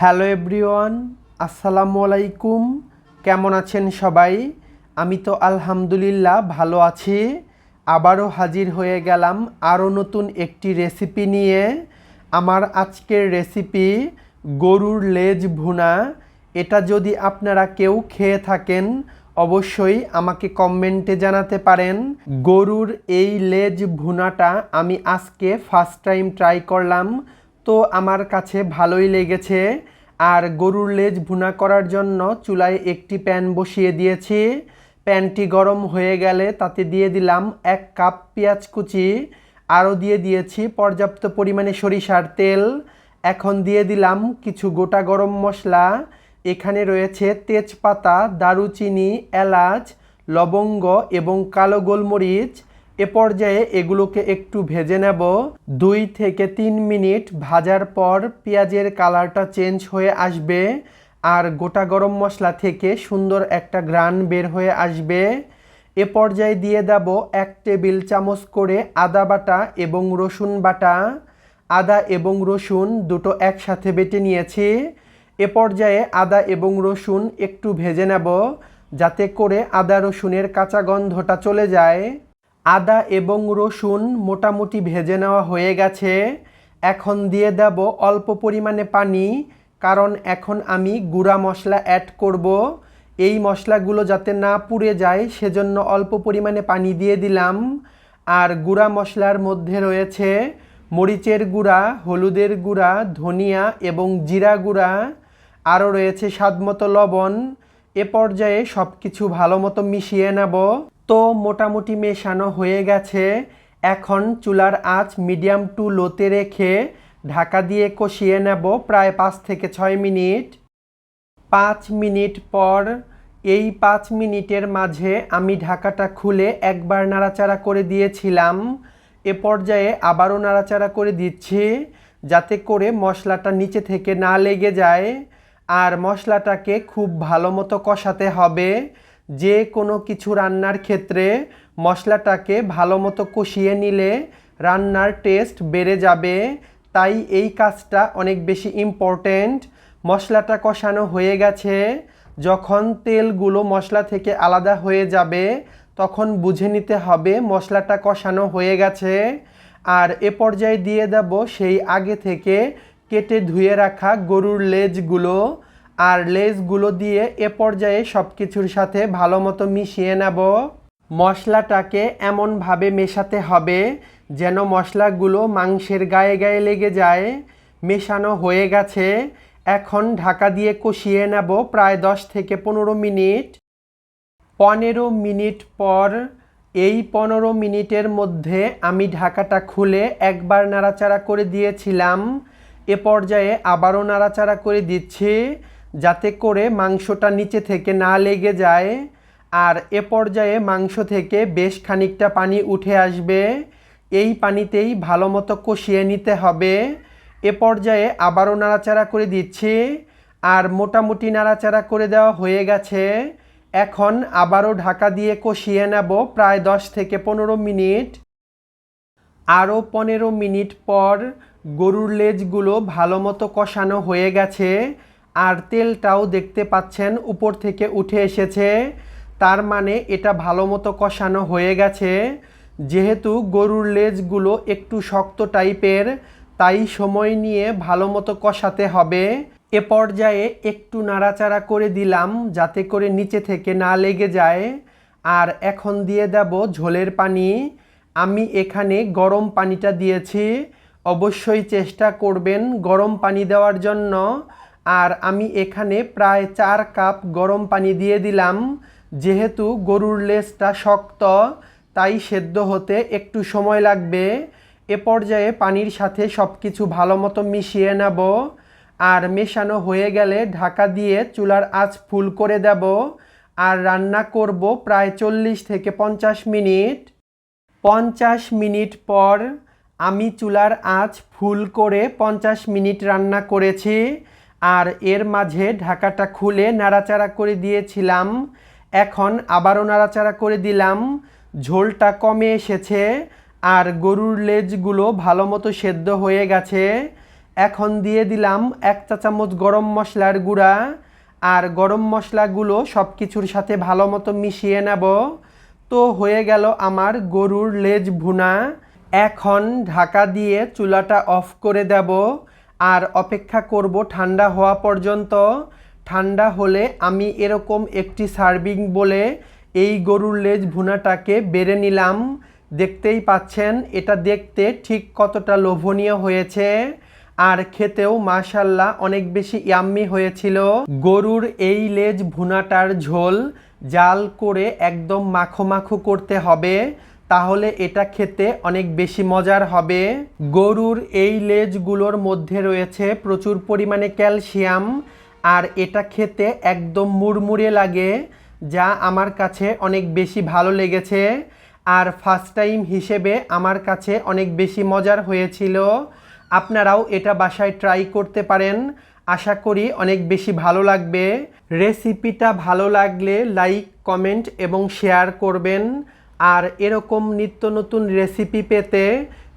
Hello everyone, আসসালামু আলাইকুম। কেমন আছেন সবাই? আমি তো আলহামদুলিল্লাহ ভালো আছি। আবারও হাজির হয়ে গেলাম আরও নতুন একটি রেসিপি নিয়ে। আমার আজকের রেসিপি গরুর লেজ ভুনা। এটা যদি আপনারা কেউ খেয়ে থাকেন, অবশ্যই আমাকে কমেন্টে জানাতে পারেন। গরুর এই লেজ ভুনাটা আমি আজকে ফার্স্ট টাইম ট্রাই করলাম। তো আমার কাছে ভালোই লেগেছে। আর গরুর লেজ ভুনা করার জন্য চুলায় একটি প্যান বসিয়ে দিয়েছি। প্যানটি গরম হয়ে গেলে তাতে দিয়ে দিলাম এক কাপ পেঁয়াজ কুচি। আরও দিয়ে দিয়েছি পর্যাপ্ত পরিমাণে সরিষার তেল। এখন দিয়ে দিলাম কিছু গোটা গরম মশলা। এখানে রয়েছে তেজপাতা, দারুচিনি, এলাচ, লবঙ্গ এবং কালো গোলমরিচ। এ পর্যায়ে এগুলোকে একটু ভেজে নেব। দুই থেকে তিন মিনিট ভাজার পর পেঁয়াজের কালারটা চেঞ্জ হয়ে আসবে আর গোটা গরম মশলা থেকে সুন্দর একটা গ্রান বের হয়ে আসবে। এ পর্যায়ে দিয়ে দেব এক টেবিল চামচ করে আদা বাটা এবং রসুন বাটা। আদা এবং রসুন দুটো একসাথে বেটে নিয়েছি। এ পর্যায়ে আদা এবং রসুন একটু ভেজে নেব যাতে করে আদা রসুনের কাঁচা গন্ধটা চলে যায়। আদা এবং রসুন মোটামুটি ভেজে নেওয়া হয়ে গেছে। এখন দিয়ে দেব অল্প পরিমাণে পানি, কারণ এখন আমি গুঁড়া মশলা অ্যাড করব। এই মশলাগুলো যাতে না পুড়ে যায়, সেজন্য অল্প পরিমাণে পানি দিয়ে দিলাম। আর গুঁড়া মশলার মধ্যে রয়েছে মরিচের গুঁড়া, হলুদের গুঁড়া, ধনিয়া এবং জিরা গুঁড়া। আরও রয়েছে স্বাদমতো লবণ। এ পর্যায়ে সব কিছু ভালো মতো মিশিয়ে নেব। তো মোটামুটি মেশানো হয়ে গেছে। এখন চুলার আঁচ মিডিয়াম টু লোতে রেখে ঢাকা দিয়ে কষিয়ে নেব প্রায় পাঁচ থেকে ছয় মিনিট। পাঁচ মিনিট পর এই পাঁচ মিনিটের মাঝে আমি ঢাকাটা খুলে একবার নাড়াচাড়া করে দিয়েছিলাম। এ পর্যায়ে আবারও নাড়াচাড়া করে দিচ্ছি যাতে করে মশলাটা নিচে থেকে না লেগে যায়। আর মশলাটাকে খুব ভালো মতো কষাতে হবে। যে কোনো কিছু রান্নার ক্ষেত্রে মশলাটাকে ভালো মতো কষিয়ে নিলে রান্নার টেস্ট বেড়ে যাবে। তাই এই কাজটা অনেক বেশি ইম্পর্ট্যান্ট মশলাটা কষানো হয়ে গেছে। যখন তেলগুলো মশলা থেকে আলাদা হয়ে যাবে, তখন বুঝে নিতে হবে মশলাটা কষানো হয়ে গেছে। আর এ পর্যায়ে দিয়ে দেব সেই আগে থেকে কেটে ধুয়ে রাখা গরুর লেজগুলো। আর লেজগুলো দিয়ে এ পর্যায়ে সব কিছুর সাথে ভালো মতো মিশিয়ে নেব। মশলাটাকে এমনভাবে মেশাতে হবে যেন মশলাগুলো মাংসের গায়ে গায়ে লেগে যায়। মেশানো হয়ে গেছে। এখন ঢাকা দিয়ে কষিয়ে নেব প্রায় দশ থেকে পনেরো মিনিট। পনেরো মিনিট পর এই পনেরো মিনিটের মধ্যে আমি ঢাকাটা খুলে একবার নাড়াচাড়া করে দিয়েছিলাম। এ পর্যায়ে আবারও নাড়াচাড়া করে দিচ্ছি। যাতে করে মাংসটা নিচে থেকে না লেগে যায়। আর এ পর্যায়ে মাংস থেকে বেশ খানিকটা পানি উঠে আসবে। এই পানিতেই ভালো মতো কষিয়ে নিতে হবে। এ পর্যায়ে আবারও নাড়াচাড়া করে দিচ্ছি। আর মোটামুটি নাড়াচাড়া করে দেওয়া হয়ে গেছে। এখন আবারও ঢাকা দিয়ে কষিয়ে নেব প্রায় দশ থেকে পনেরো মিনিট। আরও পনেরো মিনিট পর গরুর লেজগুলো ভালো মতো কষানো হয়ে গেছে। আর তেলটাও দেখতে পাচ্ছেন, উপর থেকে উঠে এসেছে। তার মানে এটা ভালো মতো কষানো হয়ে গেছে। যেহেতু গরুর লেজগুলো একটু শক্ত টাইপের, তাই সময় নিয়ে ভালো মতো কষাতে হবে। এ পর্যায়ে একটু নাড়াচাড়া করে দিলাম যাতে করে নিচে থেকে না লেগে যায়। আর এখন দিয়ে দেব ঝোলের পানি। আমি এখানে গরম পানিটা দিয়েছি। অবশ্যই চেষ্টা করবেন গরম পানি দেওয়ার জন্য। আর আমি এখানে প্রায় চার কাপ গরম পানি দিয়ে দিলাম। যেহেতু গরুর লেজটা শক্ত, তাই সেদ্ধ হতে একটু সময় লাগবে। এ পর্যায়ে পানির সাথে সব কিছু ভালো মতো মিশিয়ে নেব। আর মেশানো হয়ে গেলে ঢাকা দিয়ে চুলার আঁচ ফুল করে দেব। আর রান্না করব প্রায় চল্লিশ থেকে পঞ্চাশ মিনিট। পঞ্চাশ মিনিট পর আমি চুলার আঁচ ফুল করে পঞ্চাশ মিনিট রান্না করেছি। আর এর মাঝে ঢাকাটা খুলে নাড়াচাড়া করে দিয়েছিলাম। এখন আবারও নাড়াচাড়া করে দিলাম। ঝোলটা কমে এসেছে আর গরুর লেজগুলো ভালো মতো সেদ্ধ হয়ে গেছে। এখন দিয়ে দিলাম এক চা চামচ গরম মশলার গুঁড়া আর গরম মশলাগুলো সব কিছুর সাথে ভালো মতো মিশিয়ে নেব। তো হয়ে গেল আমার গরুর লেজ ভুনা। এখন ঢাকা দিয়ে চুলাটা অফ করে দেব। আর অপেক্ষা করব ঠান্ডা হওয়া পর্যন্ত। ঠান্ডা হলে আমি এরকম একটি সার্ভিং বলে এই গরুর লেজ ভুনাটাকে বেড়ে নিলাম। দেখতেই পাচ্ছেন, এটা দেখতে ঠিক কতটা লোভনীয় হয়েছে। আর খেতেও মাশাল্লাহ অনেক বেশি ইয়াম্মি হয়েছিল। গরুর এই লেজ ভুনাটার ঝোল জাল করে একদম মাখো মাখো করতে হবে। তাহলে এটা খেতে অনেক বেশি মজার হবে। গরুর এই লেজগুলোর মধ্যে রয়েছে প্রচুর পরিমাণে ক্যালসিয়াম, আর এটা খেতে একদম মুড়মুড়ে লাগে, যা আমার কাছে অনেক বেশি ভালো লেগেছে। আর ফার্স্ট টাইম হিসেবে আমার কাছে অনেক বেশি মজার হয়েছিল। আপনারাও এটা বাসায় ট্রাই করতে পারেন। আশা করি অনেক বেশি ভালো লাগবে। রেসিপিটা ভালো লাগলে লাইক কমেন্ট এবং শেয়ার করবেন। আর এরকম নিত্য নতুন রেসিপি পেতে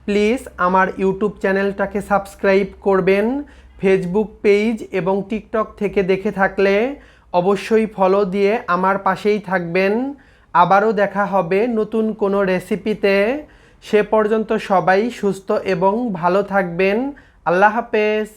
প্লিজ আমার ইউটিউব চ্যানেলটাকে সাবস্ক্রাইব করবেন ফেসবুক পেজ এবং টিকটক থেকে দেখে থাকলে অবশ্যই ফলো দিয়ে আমার পাশেই থাকবেন। আবারও দেখা হবে নতুন কোনো রেসিপিতে সে পর্যন্ত সবাই সুস্থ এবং ভালো থাকবেন। আল্লাহ হাফেজ।